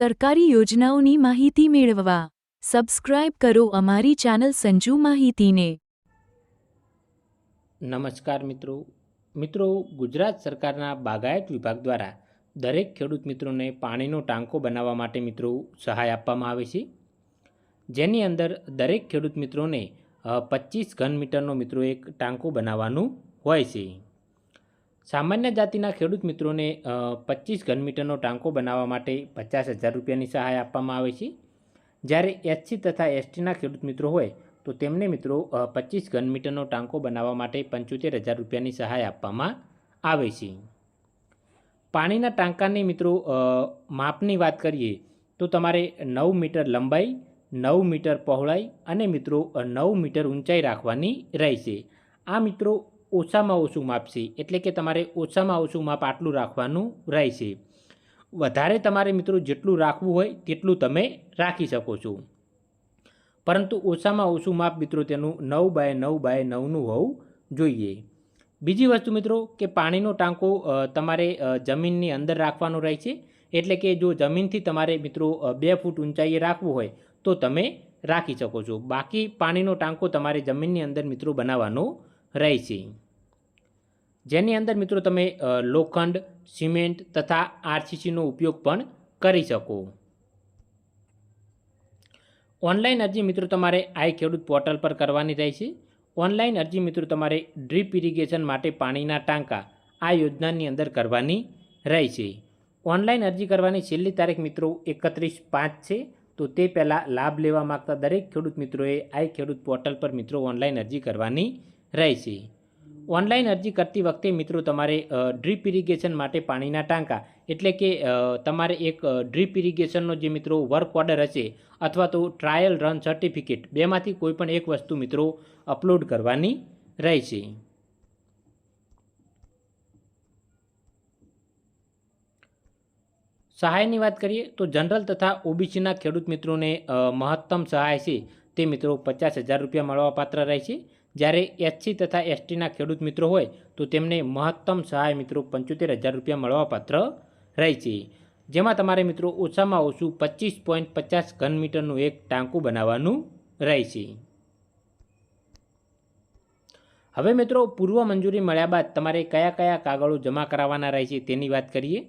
સરકારી યોજનાઓની માહિતી મેળવવા સબસ્ક્રાઇબ કરો અમારી ચેનલ સંજુ માહિતીને. નમસ્કાર મિત્રો. મિત્રો, ગુજરાત સરકારના બાગાયત વિભાગ દ્વારા દરેક ખેડૂત મિત્રોને પાણીનો ટાંકો બનાવવા માટે મિત્રો સહાય આપવામાં આવે છે. જેની અંદર દરેક ખેડૂત મિત્રોને પચીસ ઘન મીટરનો મિત્રો એક ટાંકો બનાવવાનું હોય છે. સામાન્ય જાતિના ખેડૂત મિત્રોને પચીસ ઘન મીટરનો ટાંકો બનાવવા માટે પચાસ હજાર રૂપિયાની સહાય આપવામાં આવે છે. જ્યારે એસસી તથા એસટીના ખેડૂત મિત્રો હોય, તો તેમને મિત્રો પચીસ ઘન મીટરનો ટાંકો બનાવવા માટે પંચોતેર હજાર રૂપિયાની સહાય આપવામાં આવે છે. પાણીના ટાંકાની મિત્રો માપની વાત કરીએ, તો તમારે નવ મીટર લંબાઈ, નવ મીટર પહોળાઈ અને મિત્રો નવ મીટર ઊંચાઈ રાખવાની રહેશે. આ મિત્રો ઓછામાં ઓછું માપ છે એટલે કે તમારે ઓછામાં ઓછું માપ આટલું રાખવાનું રહેશે. વધારે તમારે મિત્રો જેટલું રાખવું હોય તેટલું તમે રાખી શકો છો. પરંતુ ઓછામાં ઓછું માપ મિત્રો તેનું નવ બાય નવ બાય નવનું હોવું જોઈએ. બીજી વસ્તુ મિત્રો કે પાણીનો ટાંકો તમારે જમીનની અંદર રાખવાનો રહે છે, એટલે કે જો જમીનથી તમારે મિત્રો બે ફૂટ ઊંચાઈએ રાખવું હોય તો તમે રાખી શકો છો. બાકી પાણીનો ટાંકો તમારે જમીનની અંદર મિત્રો બનાવવાનો રહેશે. જેની અંદર મિત્રો તમે લોખંડ, સિમેન્ટ તથા આરસીસીનો ઉપયોગ પણ કરી શકો. ઓનલાઈન અરજી મિત્રો તમારે આઈ ખેડૂત પોર્ટલ પર કરવાની રહેશે ઓનલાઈન અરજી મિત્રો તમારે ડ્રીપ ઇરિગેશન માટે પાણીના ટાંકા આ યોજનાની અંદર કરવાની રહેશે ઓનલાઈન અરજી કરવાની છેલ્લી તારીખ મિત્રો એકત્રીસ પાંચ છે, તો તે પહેલાં લાભ લેવા માગતા દરેક ખેડૂત મિત્રોએ આઈ ખેડૂત પોર્ટલ પર મિત્રો ઓનલાઈન અરજી કરવાની રહેશે ઓનલાઈન અરજી કરતી વખતે મિત્રો તમારે ડ્રીપ ઇરિગેશન માટે પાણીના ટાંકા એટલે કે તમારે એક ડ્રીપ ઇરિગેશનનો જે મિત્રો વર્ક ઓર્ડર હશે અથવા તો ટ્રાયલ રન સર્ટિફિકેટ બેમાંથી કોઈ પણ એક વસ્તુ મિત્રો અપલોડ કરવાની રહેશે સહાયની વાત કરીએ તો જનરલ તથા ઓબીસીના ખેડૂત મિત્રોને મહત્તમ સહાય છે તે મિત્રો પચાસ હજાર રૂપિયા મળવાપાત્ર રહેશે જ્યારે એસસી તથા એસટીના ખેડૂત મિત્રો હોય, તો તેમને મહત્તમ સહાય મિત્રો પંચોતેર હજાર રૂપિયા મળવાપાત્ર રહે છે. જેમાં તમારે મિત્રો ઓછામાં ઓછું પચીસ પોઈન્ટ પચાસ ઘન મીટરનું એક ટાંકું બનાવવાનું રહેશે હવે મિત્રો પૂર્વ મંજૂરી મળ્યા બાદ તમારે કયા કયા કાગળો જમા કરાવવાના રહેશે તેની વાત કરીએ.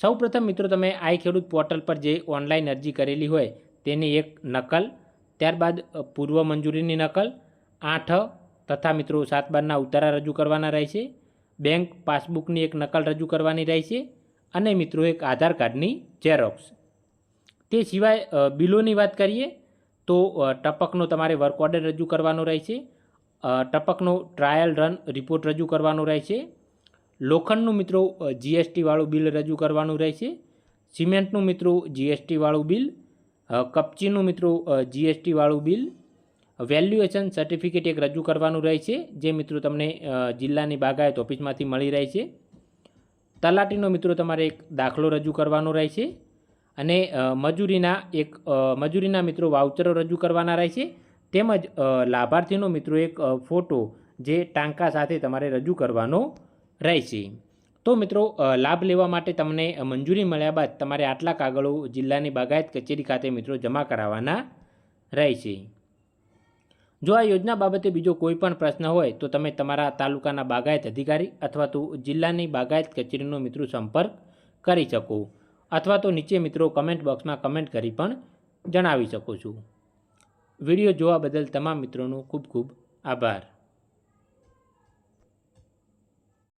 સૌપ્રથમ મિત્રો તમે આઈ ખેડૂત પોર્ટલ પર જે ઓનલાઈન અરજી કરેલી હોય, તેની એક નકલ ત્યારબાદ પૂર્વ મંજૂરીની નકલ આઠ તથા મિત્રો સાત બારના ઉતારા રજૂ કરવાના રહેશે. બેંક પાસબુકની એક નકલ રજૂ કરવાની રહેશે અને મિત્રો એક આધાર કાર્ડની ઝેરોક્સ. તે સિવાય બિલોની વાત કરીએ તો ટપકનો તમારે વર્ક ઓર્ડર રજૂ કરવાનો રહેશે. ટપકનો ટ્રાયલ રન રિપોર્ટ રજૂ કરવાનો રહેશે. લોખંડનું મિત્રો જીએસટીવાળું બિલ રજૂ કરવાનું રહેશે. સિમેન્ટનું મિત્રો જીએસટીવાળું બિલ કપચીનું મિત્રો જીએસટી વાળું બિલ, વેલ્યુએશન સર્ટિફિકેટ એક રજૂ કરવાનું રહે છે, જે મિત્રો તમને જિલ્લાની બાગાયત ઓફિસમાંથી મળી રહે છે. તલાટીનો મિત્રો તમારે એક દાખલો રજૂ કરવાનો રહેશે અને મજૂરીના એક મજૂરીના મિત્રો વાઉચરો રજૂ કરવાના રહેશે તેમજ લાભાર્થીનો મિત્રો એક ફોટો જે ટાંકા સાથે તમારે રજૂ કરવાનો રહેશે તો મિત્રો લાભ લેવા માટે તમને મંજૂરી મળ્યા બાદ તમારે આટલા કાગળો જિલ્લાની બાગાયત કચેરી ખાતે મિત્રો જમા કરાવવાના રહેશે. જો આ યોજના બાબતે બીજો કોઈ પણ પ્રશ્ન હોય, તો તમે તમારા તાલુકાના બાગાયત અધિકારી અથવા તો જિલ્લાની બાગાયત કચેરીનો મિત્રો સંપર્ક કરી શકો. અથવા તો નીચે મિત્રો કમેન્ટ બોક્સમાં કમેન્ટ કરી પણ જણાવી શકો છો. વીડિયો જોવા બદલ તમામ મિત્રોનો ખૂબ ખૂબ આભાર.